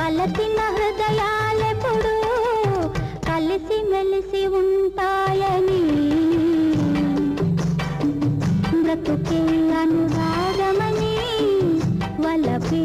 వలసిన హృదయాలెప్పుడు కలిసి మెలిసి ఉంటాయని. బ్రతుకే అనురాగమని వలపే